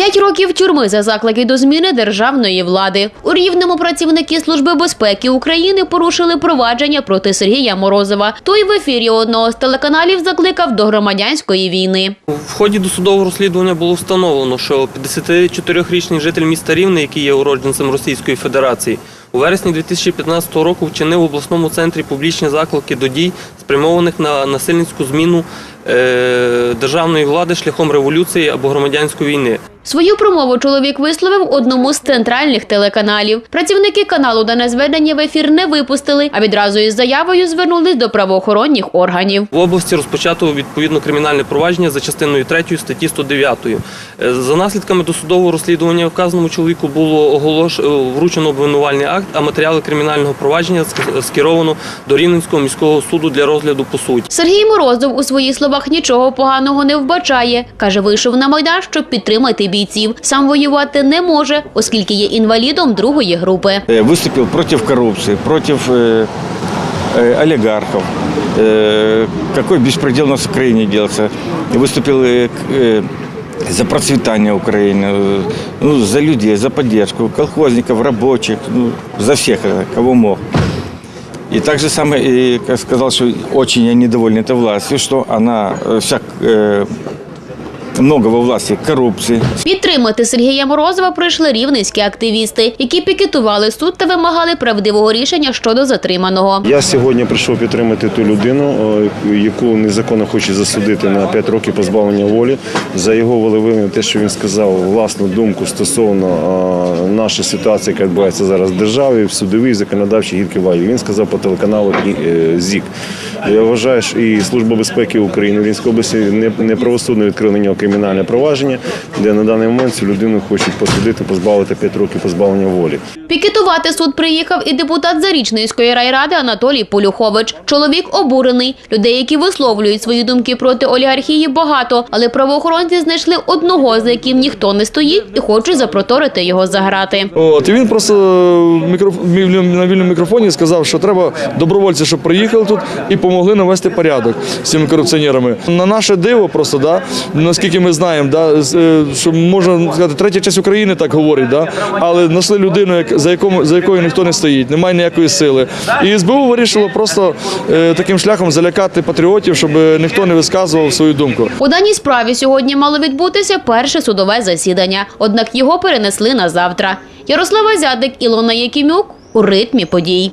П'ять років тюрми за заклики до зміни державної влади. У Рівному працівники Служби безпеки України порушили провадження проти Сергія Морозова. Той в ефірі одного з телеканалів закликав до громадянської війни. В ході досудового розслідування було встановлено, що 54-річний житель міста Рівне, який є уродженцем Російської Федерації, у вересні 2015 року вчинив в обласному центрі публічні заклики до дій, спрямованих на насильницьку зміну державної влади шляхом революції або громадянської війни. Свою промову чоловік висловив одному з центральних телеканалів. Працівники каналу дане зведення в ефір не випустили, а відразу із заявою звернулись до правоохоронних органів. В області розпочато відповідно кримінальне провадження за частиною 3 статті 109. Е, За наслідками досудового розслідування вказаному чоловіку було оголош... е, вручено обвинувальний акт, а матеріали кримінального провадження ск- скеровано до Рівненського міського суду для розгляду по суті. Сергій Морозов у своїх словах нічого поганого не вбачає. Каже, вийшов на майдан, щоб підтримати бійців. Сам воювати не може, оскільки є інвалідом другої групи. Э, выступил против коррупции, против э, э, олигархов. Э, какой беспредел у нас в Украине делался. И Выступил э, к- э, за процветание Украины, э, ну, за людей, за поддержку колхозников, рабочих, ну, за всех, э, кого мог. И также самое, и, как сказал, что очень я недоволен этой властью, что она э, вся, э, много во власти коррупции, Підтримати Сергія Морозова прийшли рівненські активісти, які пікетували суд та вимагали правдивого рішення щодо затриманого. Я сьогодні прийшов підтримати ту людину, яку незаконно хочуть засудити на 5 років позбавлення волі за його волевиявлення, те, що він сказав власну думку стосовно нашої ситуації, яка відбувається зараз в державі, в судовій, законодавчій гілки владі. Він сказав по телеканалу е, ЗІК. Я вважаю, що і Служба безпеки України в Рівненській області не- неправосудно відкрила на нього кримінальне провадження, де на даний момент цю людину хочуть посадити, позбавити 5 років позбавлення волі. Пікетувати суд приїхав і депутат Зарічненської райради Анатолій Полюхович. Чоловік обурений. Людей, які висловлюють свої думки проти олігархії, багато, але правоохоронці знайшли одного, за яким ніхто не стоїть, і хочуть запроторити його за грати. От і він просто в на вільному мікрофоні сказав, що треба добровольці, щоб приїхали тут і допомогли навести порядок з цими корупціонерами. На наше диво, просто да, наскільки ми знаємо, да, е, що можна сказати, третя частина України так говорить, да, але знайшли людину, за якому за якою ніхто не стоїть, немає ніякої сили. І СБУ вирішило просто е, таким шляхом залякати патріотів, щоб ніхто не висказував свою думку. У даній справі сьогодні мало відбутися перше судове засідання, однак його перенесли на завтра. Ярослава Зядик, Ілона Якимюк у ритмі подій.